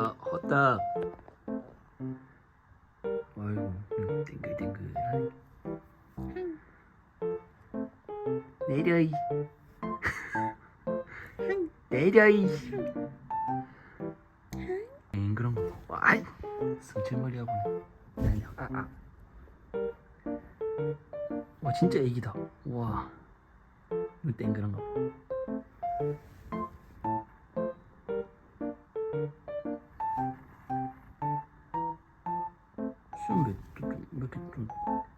아, 헛딱. 아이고, 땡글땡글하네. 내려 이. 내려 이. 엥 그런 거. 아이, 성체머리 하고네. 아니, 아, 아. 와, 진짜 애기다. 와. 이거 땡그란 거. 봐. 숨몇 개 좀.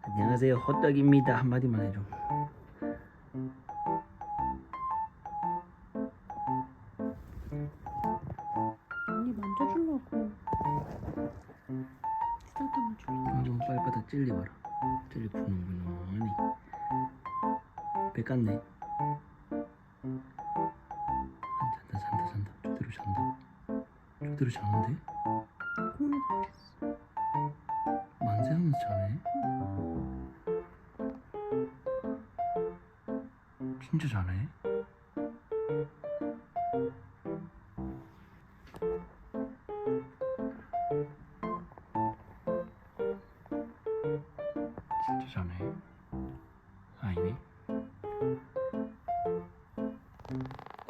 안녕하세요, 헛떡입니다. 한마디만 해줘. 언니 만져주려고 쓰다듬어 줄래 아, 좀 빨리빨리 찔리봐라. 찔리 푸는구나. 아니. 배 깠네. 잔다, 잔다, 잔다. 저대로 잔다. 저대로 자는데? 꿈을 그렸어 만세하면서 자네? 진짜 자네? 진짜 자네? 아니네?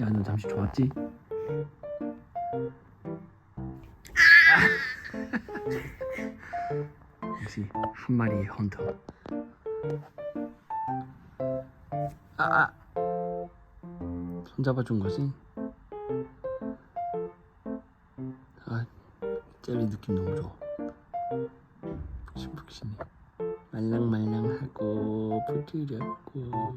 야, 너 잠시 좋았지? 역시 한 마리의 헌터. 아, 아. 손 잡아준 거지? 아, 젤리 느낌 너무 좋아. 푹신푹신해. 말랑말랑하고 부드럽고.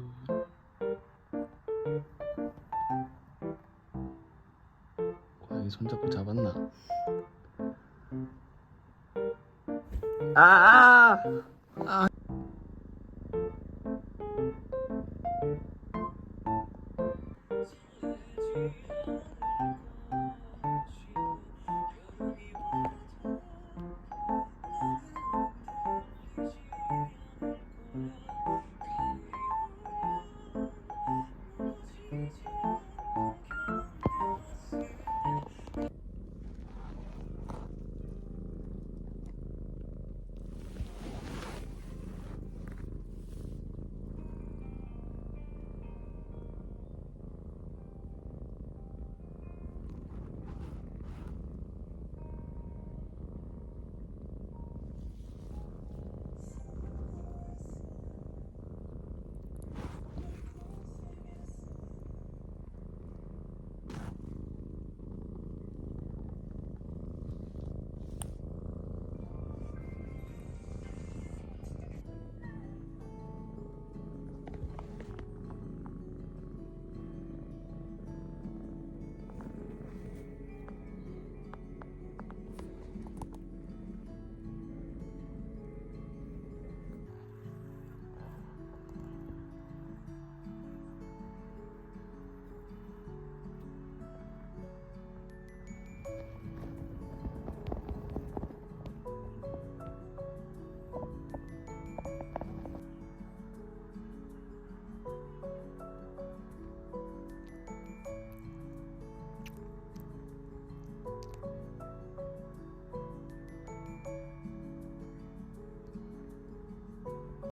과연 손잡고 잡았나? 아, 아, 아.